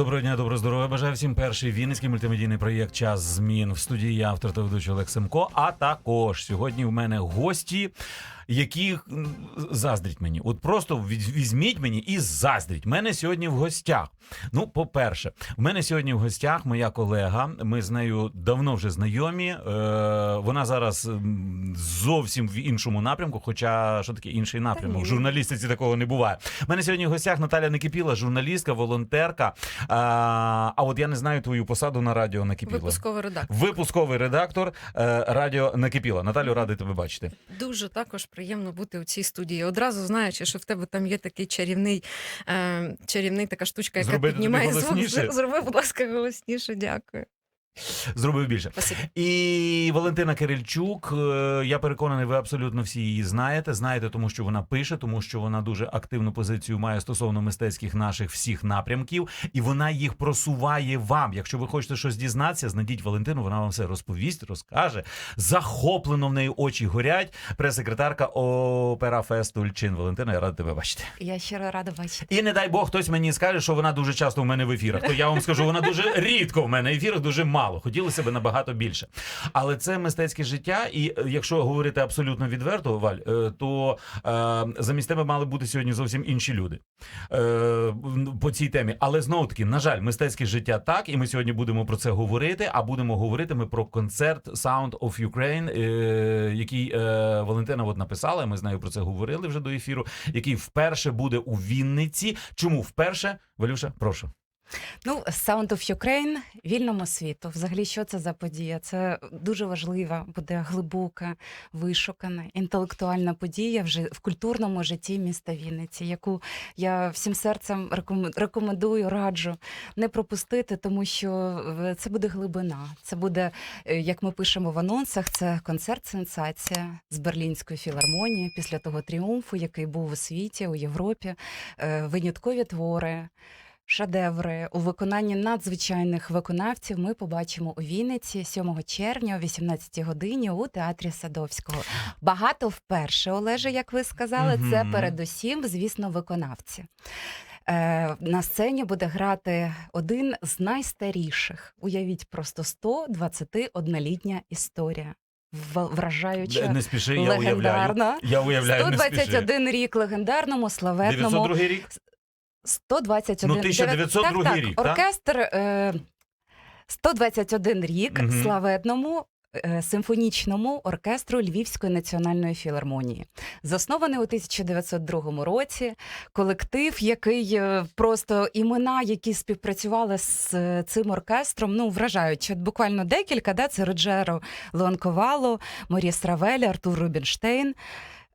Доброго дня, доброго здоров'я. Бажаю всім перший вінницький мультимедійний проєкт Час змін в студії я, автор та ведучий Олег Семко. А також сьогодні в мене гості, які заздріть мені. От просто візь- візьміть мені і заздріть. Мене сьогодні в гостях. Ну, по-перше, в мене сьогодні в гостях моя колега. Ми з нею давно вже знайомі. Е, вона зараз зовсім в іншому напрямку. Хоча що таке інший напрямок? В журналістиці такого не буває. У мене сьогодні в гостях Наталя Некипіла, журналістка, волонтерка. А, а от я не знаю твою посаду на радіо Накипіла. Випусковий редактор. Випусковий редактор е, радіо Накипіла. Наталю, радий тебе бачити. Дуже також приємно бути у цій студії. Одразу знаючи, що в тебе там є такий чарівний, е, чарівний така штучка, яка Зробити тобі піднімає звук. голосніше? Зроби, будь ласка, голосніше. Дякую. Зробив більше. Спасибі. І Валентина Кирильчук, е, я переконаний, ви абсолютно всі її знаєте. Знаєте, тому що вона пише, тому що вона дуже активну позицію має стосовно мистецьких наших всіх напрямків, і вона їх просуває вам. Якщо ви хочете щось дізнатися, знайдіть Валентину, вона вам все розповість, розкаже. Захоплено в неї очі горять. Прес-секретарка Опера Фесту Ільчин. Валентина, я радий тебе бачити. Я щиро рада бачити. І не дай Бог, хтось мені скаже, що вона дуже часто в мене в ефірах. То я вам скажу, вона дуже рідко в мене в ефірах, дуже мало. Хотілося б набагато більше. Але це мистецьке життя, і е, якщо говорити абсолютно відверто, Валь, е, то е, замість тебе мали бути сьогодні зовсім інші люди по цій темі. Але знову таки, на жаль, мистецьке життя так, і ми сьогодні будемо про це говорити. А будемо говорити ми про концерт Sound of Ukraine, який Валентина от написала. Ми з нею про це говорили вже до ефіру. Який вперше буде у Вінниці. Чому вперше? Валюша, прошу. Ну, Sound of Ukraine вільному світу. Взагалі, що це за подія? Це дуже важлива, буде глибока, вишукана, інтелектуальна подія вже в культурному житті міста Вінниці, яку я всім серцем рекомен- рекомендую, раджу не пропустити, тому що е, це буде глибина. Це буде, е, як ми пишемо в анонсах, це концерт-сенсація з Берлінської філармонії після того тріумфу, який був у світі, у Європі, Е, виняткові твори. Шедеври у виконанні надзвичайних виконавців ми побачимо у Вінниці 7 червня о 18 годині у театрі Садовського. Багато вперше, Олеже, як ви сказали, це передусім, звісно, виконавці. Е, на сцені буде грати один з найстаріших. Уявіть просто 121-літня історія. Вражаюча, Не спіши, я уявляю. легендарна. Я уявляю, не спіши. рік легендарному славетному 902 рік? 121 Ну, 1902 так, рік, так, так? оркестр е, 121 рік Мгм. славетному е, симфонічному оркестру Львівської національної філармонії. Заснований у 1902 році. Колектив, який е, просто імена, які співпрацювали з е, цим оркестром, ну вражають. От буквально декілька. Да, це Роджеро Леонковало, Моріс Равель, Артур Рубінштейн.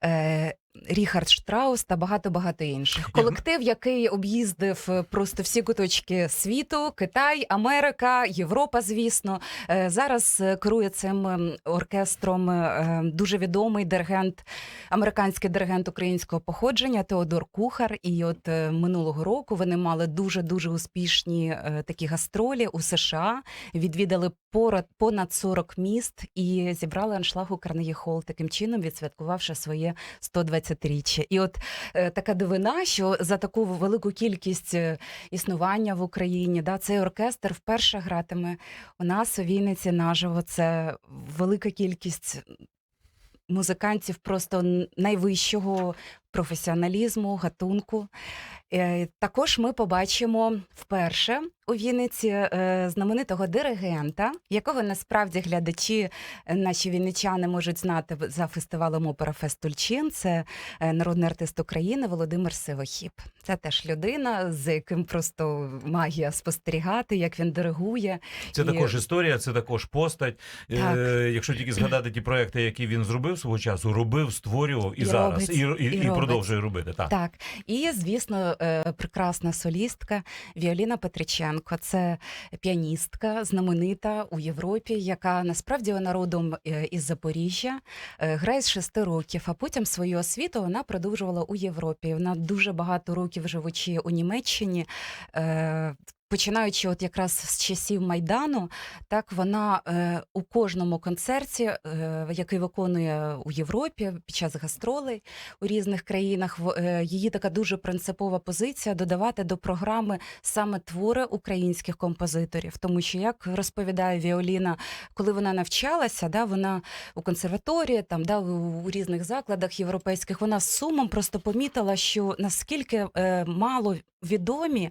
Е, Ріхард Штраус та багато багато інших. Колектив, який об'їздив е, просто всі куточки світу: Китай, Америка, Європа, звісно. Е, Зараз е, керує цим ем, оркестром е, дуже відомий диригент, американський диригент українського походження Теодор Кухар. І от минулого року вони мали дуже дуже успішні такі гастролі у США. Відвідали понад 40 міст і зібрали аншлаг у Карнегі Холл, таким чином відсвяткувавши своє 120-річчя. І от е, така дивина, що за таку велику кількість е, існування в Україні, да, цей оркестр вперше гратиме у нас у Вінниці наживо. Це велика кількість музикантів просто найвищого професіоналізму, гатунку. Е, Також ми побачимо вперше у Вінниці е, знаменитого диригента, якого насправді глядачі, е, наші вінничани, можуть знати за фестивалем опера Фестульчин. Це народний артист України Володимир Сивохіп. Це теж людина, з яким просто магія спостерігати, як він диригує. Це І- також історія, це також постать. Так. Е, якщо тільки згадати ті проекти, які він зробив свого часу, робив, створював і, І зараз, робить, і, і, і і продовжує робити. Так. Так, і звісно, прекрасна солістка Віоліна Петриченко. Це піаністка, знаменита у Європі, яка насправді вона родом е, із Запоріжжя, е, грає з шести років. А потім свою освіту вона продовжувала у Європі. Вона дуже багато років живучи у Німеччині. Починаючи от якраз з часів Майдану, так вона е, у кожному концерті, е, який виконує у Європі під час гастролей у різних країнах, в- е, її така дуже принципова позиція додавати до програми саме твори українських композиторів. Тому що, як розповідає Віоліна, коли вона навчалася, да, вона у консерваторії, там да, у, у різних закладах європейських, вона з сумом просто помітила, що наскільки е, мало відомі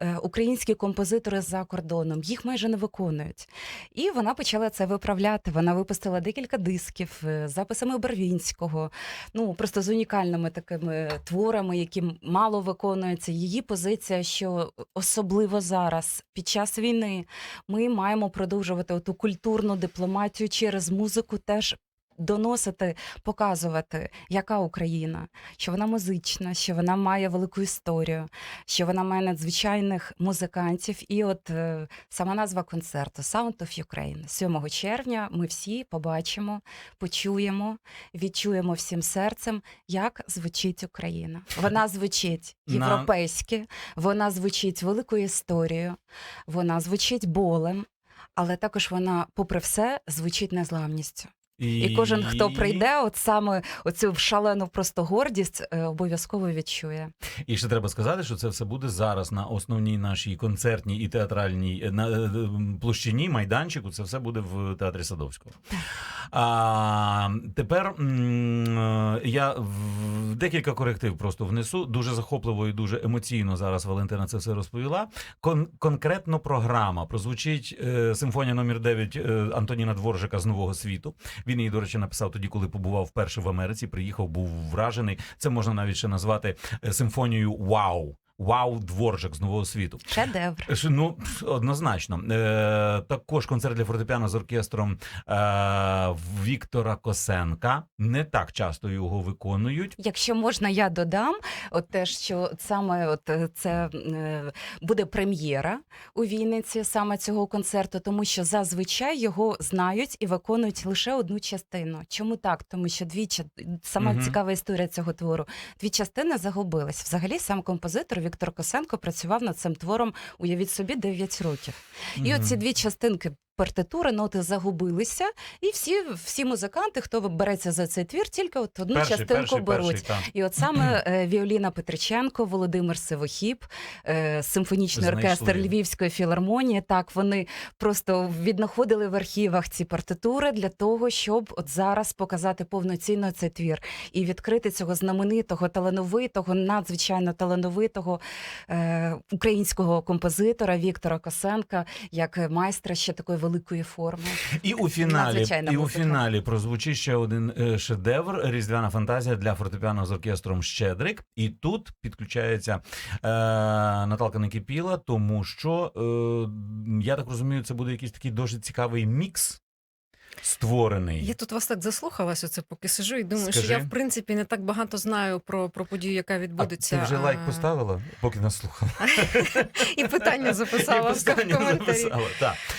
е, українські композитори за кордоном, їх майже не виконують. І вона почала це виправляти. Вона випустила декілька дисків е, з записами Барвінського, ну просто з унікальними такими творами, які мало виконуються. Її позиція, що особливо зараз, під час війни, ми маємо продовжувати ту культурну дипломатію через музику теж. Доносити, показувати, яка Україна, що вона музична, що вона має велику історію, що вона має надзвичайних музикантів. І от е, сама назва концерту Sound of Ukraine. 7 червня ми всі побачимо, почуємо, відчуємо всім серцем, як звучить Україна. Вона звучить європейськи, вона звучить великою історією, вона звучить болем. Але також вона, попри все, звучить незламністю. І кожен, хто прийде, от саме оцю шалену просто гордість, е, обов'язково відчує. І ще треба сказати, що це все буде зараз на основній нашій концертній і театральній е, на е, площині майданчику. Це все буде в театрі Садовського. А, тепер я в декілька коректив просто внесу. Дуже захопливо і дуже емоційно зараз Валентина це все розповіла. Кон- конкретно програма прозвучить симфонія номер 9 е, Антоніна Дворжика з Нового світу. Він її, до речі, написав тоді, коли побував вперше в Америці. Приїхав, був вражений. Це можна навіть ще назвати е, симфонією Вау. Вау, Дворжик з нового світу. Шедевр. Ну, однозначно. Е, також концерт для фортепіано з оркестром е, Віктора Косенка. Не так часто його виконують. Якщо можна, я додам, от те, що саме от е, це е, буде прем'єра у Вінниці саме цього концерту, тому що зазвичай його знають і виконують лише одну частину. Чому так? Тому що дві сама Мгм. цікава історія цього твору. Дві частини загубились. Взагалі, сам композитор Віктор Косенко працював над цим твором, уявіть собі, 9 років. І оці дві частинки партитури, ноти загубилися, і всі, всі музиканти, хто береться за цей твір, тільки от одну перший, частинку перший, беруть. перший. І от саме е, Віоліна Петриченко, Володимир Сивохіб, е, симфонічний Знайшли. оркестр Львівської філармонії. Так вони просто віднаходили в архівах ці партитури для того, щоб от зараз показати повноцінно цей твір і відкрити цього знаменитого, талановитого, надзвичайно талановитого е, українського композитора Віктора Косенка як майстра ще такої великої форми. І у фіналі, і у фіналі прозвучить ще один е, шедевр Різдвяна фантазія для фортепіано з оркестром Щедрик. І тут підключається е, Наталка Некіпіла, тому що е, я так розумію, це буде якийсь такий дуже цікавий мікс створений. Я тут вас так заслухалась, оце поки сижу і думаю, Скажи. що я в принципі не так багато знаю про, про подію, яка А відбудеться. ти вже лайк поставила, поки нас слухала. І питання записала в коментарі.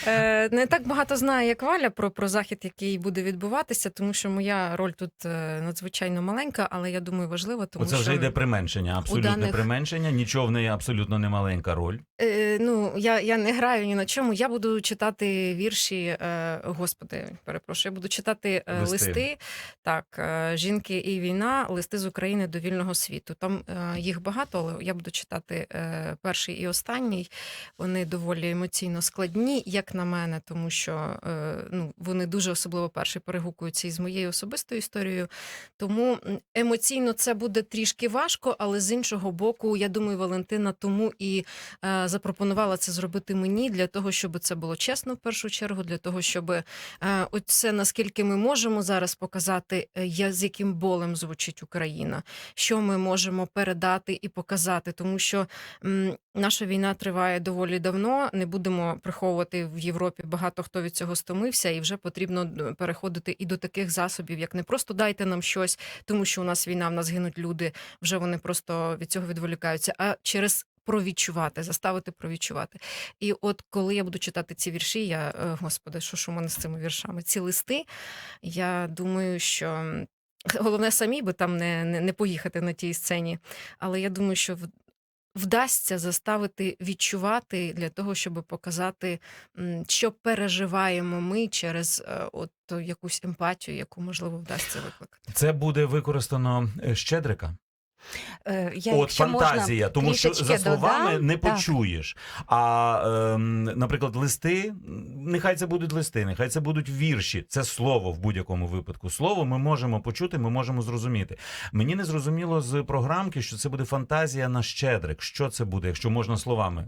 Е, Не так багато знаю, як Валя про, про захід, який буде відбуватися, тому що моя роль тут е, надзвичайно маленька, але я думаю, важлива, тому Оце вже що йде применшення, абсолютне даних- применшення. Нічого в неї абсолютно не маленька роль. Е, ну я, я не граю ні на чому. Я буду читати вірші. Е, господи, перепрошую, я буду читати е, Листи. листи. Так, е, жінки і війна, листи з України до вільного світу. Там е, їх багато, але я буду читати перший і останній. Вони доволі емоційно складні, як на мене, тому що ну вони дуже особливо перший перегукуються із моєю особистою історією. Тому емоційно це буде трішки важко, але з іншого боку, я думаю, Валентина тому і запропонувала це зробити мені для того, щоб це було чесно в першу чергу, для того, щоб е, оце наскільки ми можемо зараз показати, е, я, з яким болем звучить Україна, що ми можемо передати і показати, тому що м, наша війна триває доволі давно. Не будемо приховувати в Європі. Багато хто від цього стомився, і вже потрібно переходити і до таких засобів, як не просто дайте нам щось, тому що у нас війна, в нас гинуть люди. Вже вони просто від цього відволікаються. А через провідчувати, заставити провідчувати. І от коли я буду читати ці вірші, я е, господи, що ж у мене з цими віршами? Ці листи. Я думаю, що. Головне самі би там не, не, не поїхати на тій сцені. Але я думаю, що вдасться заставити відчувати для того, щоб показати, що переживаємо ми через е, от якусь емпатію, яку можливо вдасться викликати. Це буде використано е, щедрика. Е, Я, От якщо можна, фантазія, тому що за словами додам. не Так. почуєш. А ем, наприклад, листи, нехай це будуть листи, нехай це будуть вірші. Це слово в будь-якому випадку. Слово ми можемо почути, ми можемо зрозуміти. Мені не зрозуміло з програмки, що це буде фантазія на щедрик. Що це буде, якщо можна словами?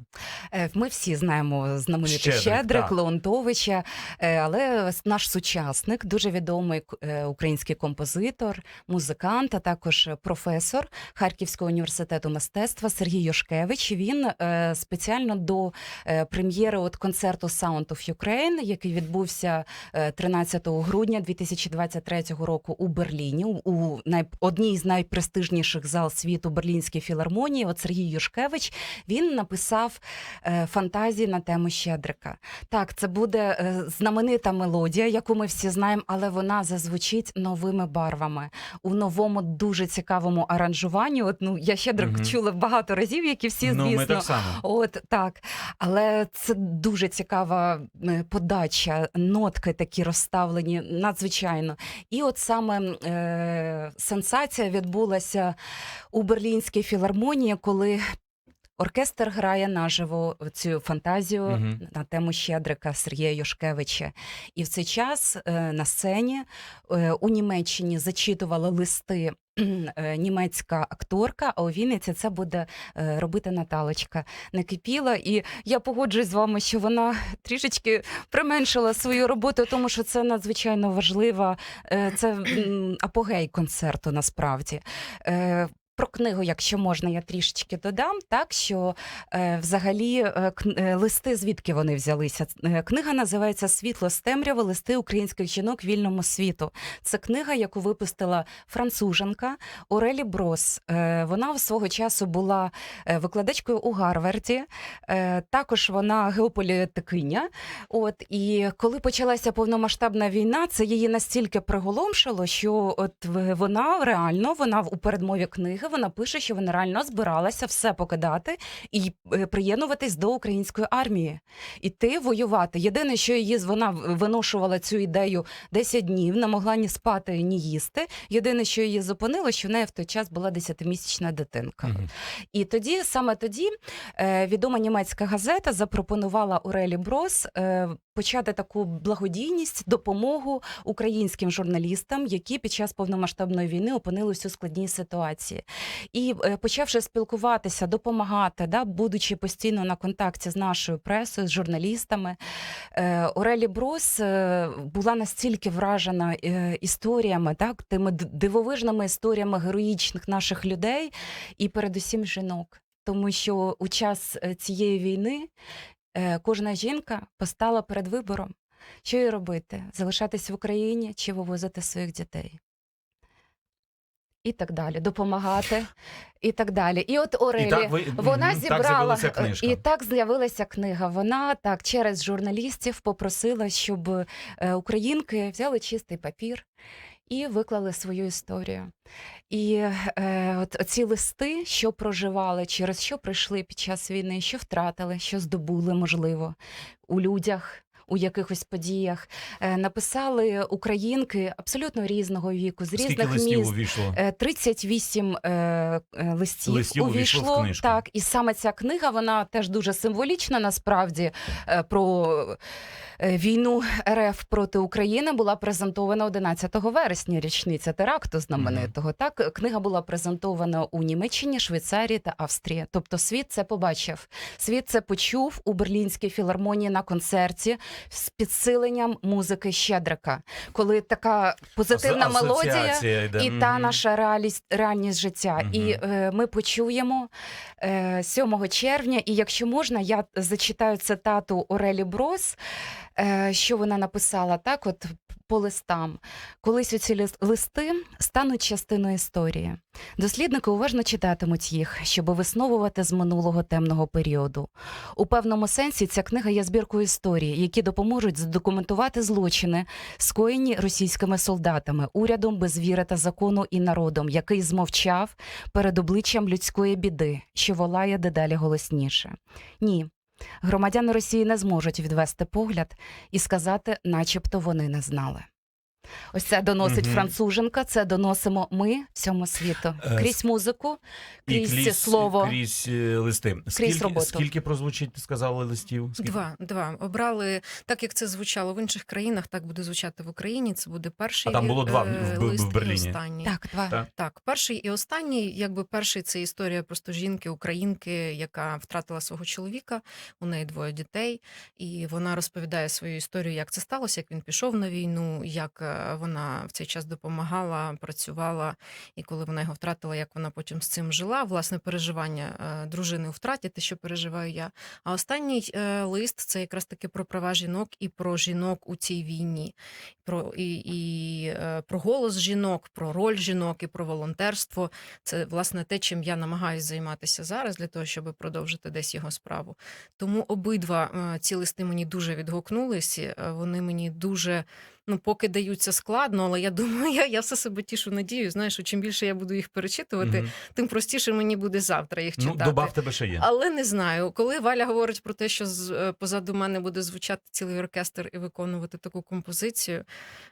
Е, Ми всі знаємо знаменитий Щедрик, Щедрик. Леонтовича, е, але наш сучасник, дуже відомий е, український композитор, музикант, а також професор Харківського університету мистецтва Сергій Йошкевич. Він е, спеціально до е, прем'єри от концерту Sound of Ukraine, який відбувся е, 13 грудня 2023 року у Берліні, у- одній з найпрестижніших зал світу Берлінській філармонії. От Сергій Юшкевич він написав е, фантазії на тему Щедрика. Так, це буде е, знаменита мелодія, яку ми всі знаємо, але вона зазвучить новими барвами у новому дуже цікавому аранжуванні. От ну я щедрик Мгм. чула багато разів, як і всі, ну, звісно. ми так само. От так, але це дуже цікава е, подача, нотки такі розставлені надзвичайно. І от саме е, сенсація відбулася у Берлінській філармонії, коли. Оркестр грає наживо цю фантазію Мгм. на тему Щедрика Сергія Юшкевича. І в цей час е, на сцені е, у Німеччині зачитувала листи німецька акторка, а у Вінниці це буде е, робити Наталочка Накипіла. І я погоджуюсь з вами, що вона трішечки применшила свою роботу, тому що це надзвичайно важлива. е, Це апогей концерту насправді. Про книгу, якщо можна, я трішечки додам, так що е, взагалі е, е, листи, звідки вони взялися. Е, Книга називається Світло з темряви. Листи українських жінок вільному світу. Це книга, яку випустила француженка Орелі Брос. Е, Вона свого часу була е, викладачкою у Гарварді. Е, Також вона геополітикиня. От і коли почалася повномасштабна війна, це її настільки приголомшило, що от вона реально вона у передмові книги вона пише, що вона реально збиралася все покидати і е, приєднуватись до української армії, іти воювати. Єдине, що її вона виношувала цю ідею 10 днів, не могла ні спати, ні їсти. Єдине, що її зупинило, що в неї в той час була 10-місячна дитинка. Мгм. І тоді, саме тоді, е, відома німецька газета запропонувала Орелі Брос почати таку благодійність, допомогу українським журналістам, які під час повномасштабної війни опинилися у складній ситуації. І е, почавши спілкуватися, допомагати, да, будучи постійно на контакті з нашою пресою, з журналістами, е, Орелі Брос е, була настільки вражена історіями, так, тими дивовижними історіями героїчних наших людей і передусім жінок. Тому що у час цієї війни кожна жінка постала перед вибором, що їй робити: залишатись в Україні чи вивозити своїх дітей. І так далі, допомагати, і так далі. І от Орелі, І так ви- вона так зібрала книжка. і так з'явилася книга. Вона так через журналістів попросила, щоб е, українки взяли чистий папір і виклали свою історію. І е, от ці листи, що проживали, через що прийшли під час війни, що втратили, що здобули, можливо, у людях. У якихось подіях е, написали українки абсолютно різного віку, з Скільки різних листів міст. увійшло? Е, 38 е, е, листів, Листів увійшло в увійшло. книжку. Так, і саме ця книга вона теж дуже символічна. Насправді про війну РФ проти України була презентована 11 вересня, річниця теракту знаменитого. Так, книга була презентована у Німеччині, Швейцарії та Австрії. Тобто, світ це побачив. Світ це почув у Берлінській філармонії на концерті з підсиленням музики Щедрика, коли така позитивна мелодія. йде. І та наша реалість, реальність життя. Мгм. І е, ми почуємо е, 7 червня. І якщо можна, я зачитаю цитату Орелі Брос. Е, що вона написала так, от по листам. Колись оці лис- листи стануть частиною історії. Дослідники уважно читатимуть їх, щоб висновувати з минулого темного періоду. У певному сенсі ця книга є збіркою історії, які допоможуть задокументувати злочини, скоєні російськими солдатами, урядом без віри та закону і народом, який змовчав перед обличчям людської біди, що волає дедалі голосніше. Ні, громадяни Росії не зможуть відвести погляд і сказати, начебто вони не знали. Ось це доносить Мгм. француженка, це доносимо ми всьому світу. Е, Крізь музику, І крізь слово. крізь е, листи. Скільки, роботу. скільки прозвучить, ти сказала, листів? Скільки? Два, два. Обрали так, як це звучало в інших країнах, так буде звучати в Україні. Це буде перший А там було два е, в- в- в лист і Берліні. останній. Так, два. Так. Так, перший і останній, якби перший це історія просто жінки, українки, яка втратила свого чоловіка. У неї двоє дітей, і вона розповідає свою історію, як це сталося, як він пішов на війну, як е, вона в цей час допомагала, працювала, і коли вона його втратила, як вона потім з цим жила. Власне, переживання е, дружини у втраті, те, що переживаю я. А останній е, лист це якраз таки про права жінок і про жінок у цій війні, про і, і е, про голос жінок, про роль жінок і про волонтерство. Це власне те, чим я намагаюся займатися зараз для того, щоб продовжити десь його справу. Тому обидва е, ці листи мені дуже відгукнулися. е, Вони мені дуже. Ну, поки даються складно, але я думаю, я, я все себе тішу надію. Знаєш, що чим більше я буду їх перечитувати, Мгм. тим простіше мені буде завтра їх Ну, читати. доба в тебе ще є. Але не знаю, коли Валя говорить про те, що з- е, позаду мене буде звучати цілий оркестр і виконувати таку композицію.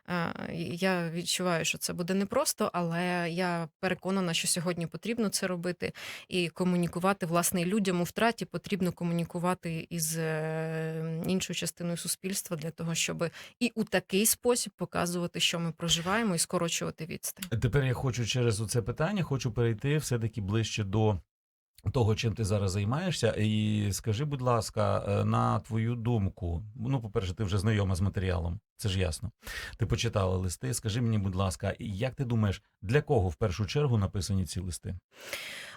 е, Я відчуваю, що це буде непросто, але я переконана, що сьогодні потрібно це робити і комунікувати власне людям у втраті. Потрібно комунікувати із е, іншою частиною суспільства для того, щоб і у такий спосіб показувати, що ми проживаємо, і скорочувати відстань. Тепер я хочу через це питання, хочу перейти все-таки ближче до. Того, чим ти зараз займаєшся, і скажи, будь ласка, е, на твою думку, ну, по-перше, ти вже знайома з матеріалом, це ж ясно. Ти почитала листи. Скажи мені, будь ласка, як ти думаєш, для кого в першу чергу написані ці листи?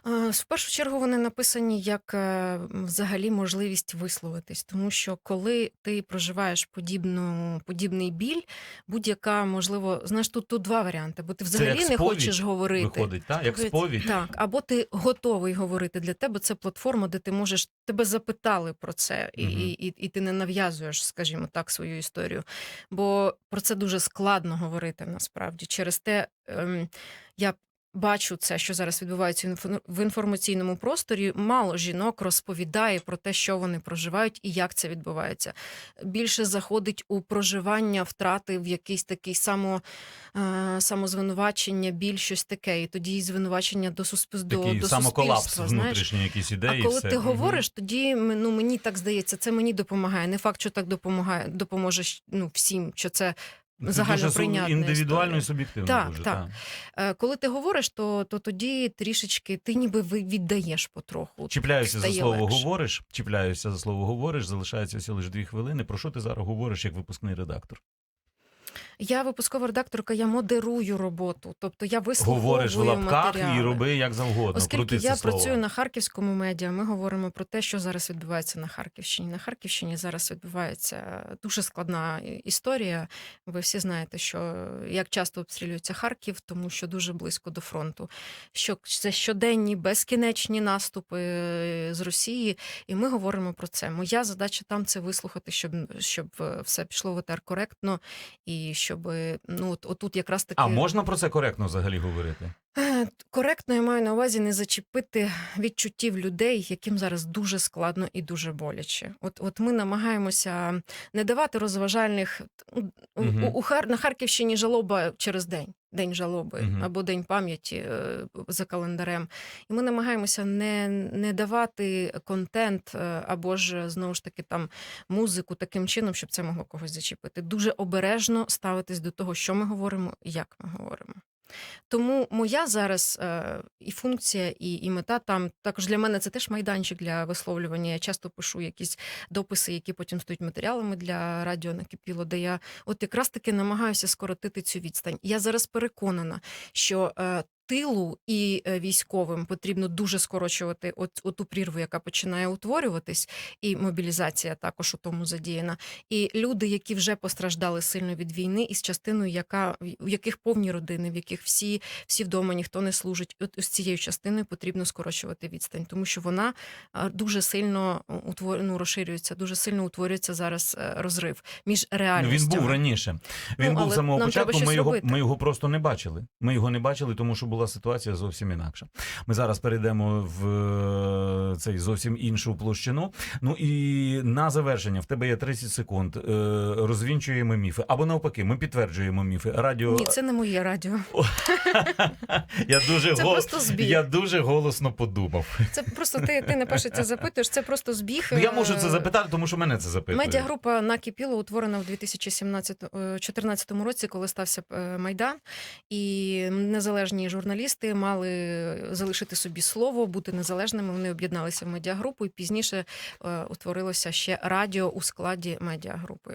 Е, В першу чергу вони написані як е, взагалі можливість висловитись, тому що коли ти проживаєш подібну, подібний біль, будь-яка можливо, знаєш, тут, тут два варіанти, бо ти взагалі як не сповідь хочеш говорити. Виходить, так? Як сповідь? Так, або ти готовий говорити для тебе. Це платформа, де ти можеш тебе запитали про це, і, і, і, і ти не нав'язуєш, скажімо так, свою історію. Бо про це дуже складно говорити насправді. Через те ем, я бачу це, що зараз відбувається в інформаційному просторі. Мало жінок розповідає про те, що вони проживають і як це відбувається. Більше заходить у проживання втрати в якийсь такий само, е, самозвинувачення, біль щось таке, і тоді і звинувачення до, суспіль... Такий до самоколапс внутрішній, якісь ідеї. А коли все. ти Мгм. говориш, тоді ну, мені так здається, це мені допомагає. Не факт, що так допомагає, допоможе ну, всім, що це Це загально дуже су- прийнятна індивідуально і суб'єктивно. Так, дуже, так. Е, коли ти говориш, то, то тоді трішечки ти ніби віддаєш потроху. Чіпляюся за слово легше. говориш, чіпляюся за слово говориш, залишається всього лише дві хвилини. Про що ти зараз говориш як випускний редактор? Я випускова редакторка, я модерую роботу, тобто я вислуховую Говориш в лапках матеріали. і роби як завгодно. Оскільки крути це я слово. працюю на харківському медіа, ми говоримо про те, що зараз відбувається на Харківщині. На Харківщині зараз відбувається дуже складна історія. Ви всі знаєте, що як часто обстрілюється Харків, тому що дуже близько до фронту. Що це щоденні безкінечні наступи е, з Росії, і ми говоримо про це. Моя задача там це вислухати, щоб щоб е, все пішло в коректно і щоб ну от отут якраз таки А можна про це коректно взагалі говорити? Е, Коректно я маю на увазі не зачепити відчуттів людей, яким зараз дуже складно і дуже боляче. От, от ми намагаємося не давати розважальних у, Мгм. у, у Хар, на Харківщині жалоба через день, день жалоби Мгм. або день пам'яті е, за календарем. І ми намагаємося не, не давати контент е, або ж знову ж таки там музику таким чином, щоб це могло когось зачепити. Дуже обережно ставитись до того, що ми говоримо, і як ми говоримо. Тому моя зараз е, і функція, і, і мета там також для мене це теж майданчик для висловлювання. Я часто пишу якісь дописи, які потім стають матеріалами для радіо накипіло, де я от якраз таки намагаюся скоротити цю відстань. Я зараз переконана, що е, тилу і е, військовим потрібно дуже скорочувати от, оту прірву, яка починає утворюватись, і мобілізація також у тому задіяна. І люди, які вже постраждали сильно від війни, із частиною, яка у яких повні родини, в яких всі, всі вдома ніхто не служить. От з цією частиною потрібно скорочувати відстань, тому що вона дуже сильно утвор... ну, розширюється, дуже сильно утворюється зараз е, розрив між Ну, реальністю. він був раніше. Він Ну, був самого початку. Ми його, робити. ми його просто не бачили. Ми його не бачили, тому що була ситуація зовсім інакша. Ми зараз перейдемо в е, цей зовсім іншу площину. Ну і на завершення в тебе є 30 секунд. Е, Розвінчуємо міфи. Або навпаки, ми підтверджуємо міфи. Радіо Ні, це не моє радіо. я дуже Це гол- просто збіг. Я дуже голосно подумав. Це просто ти, ти не перше це запитуєш. Це просто збіг. Ну, я можу е, це запитати, тому що мене це запитує. Медіагрупа накипіло утворена в 2017-2014 році, коли стався майдан, і незалежні журналісти мали залишити собі слово, бути незалежними. Вони об'єдналися в медіагрупу, і пізніше е, утворилося ще радіо у складі медіагрупи.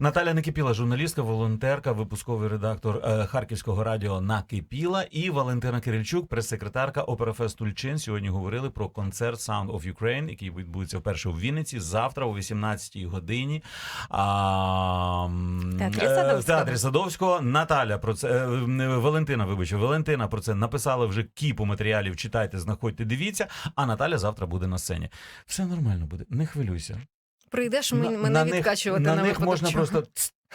Наталя Некипіла, журналістка, волонтерка, випусковий редактор е, Харківського радіо Накипіла і Валентина Кирильчук, прес-секретарка Операфест Тульчин. Сьогодні говорили про концерт Sound of Ukraine, який відбудеться вперше у Вінниці завтра о 18-й годині. А, Театрі е, Садовського. театрі Садовського. Наталя про це е, Валентина. Вибачте, Валентина про це написала вже кіпу матеріалів. Читайте, знаходьте, дивіться. А Наталя завтра буде на сцені. Все нормально буде, не хвилюйся. Прийдеш ми, На- мене на відкачувати на на, них можна чого. просто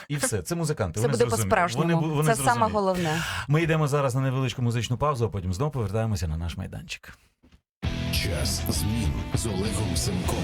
і все. Це музиканти. Це вони буде по-справжньому. Вони, вони Це саме головне. Ми йдемо зараз на невеличку музичну паузу, а потім знову повертаємося на наш майданчик. Час змін з Олегом Семком.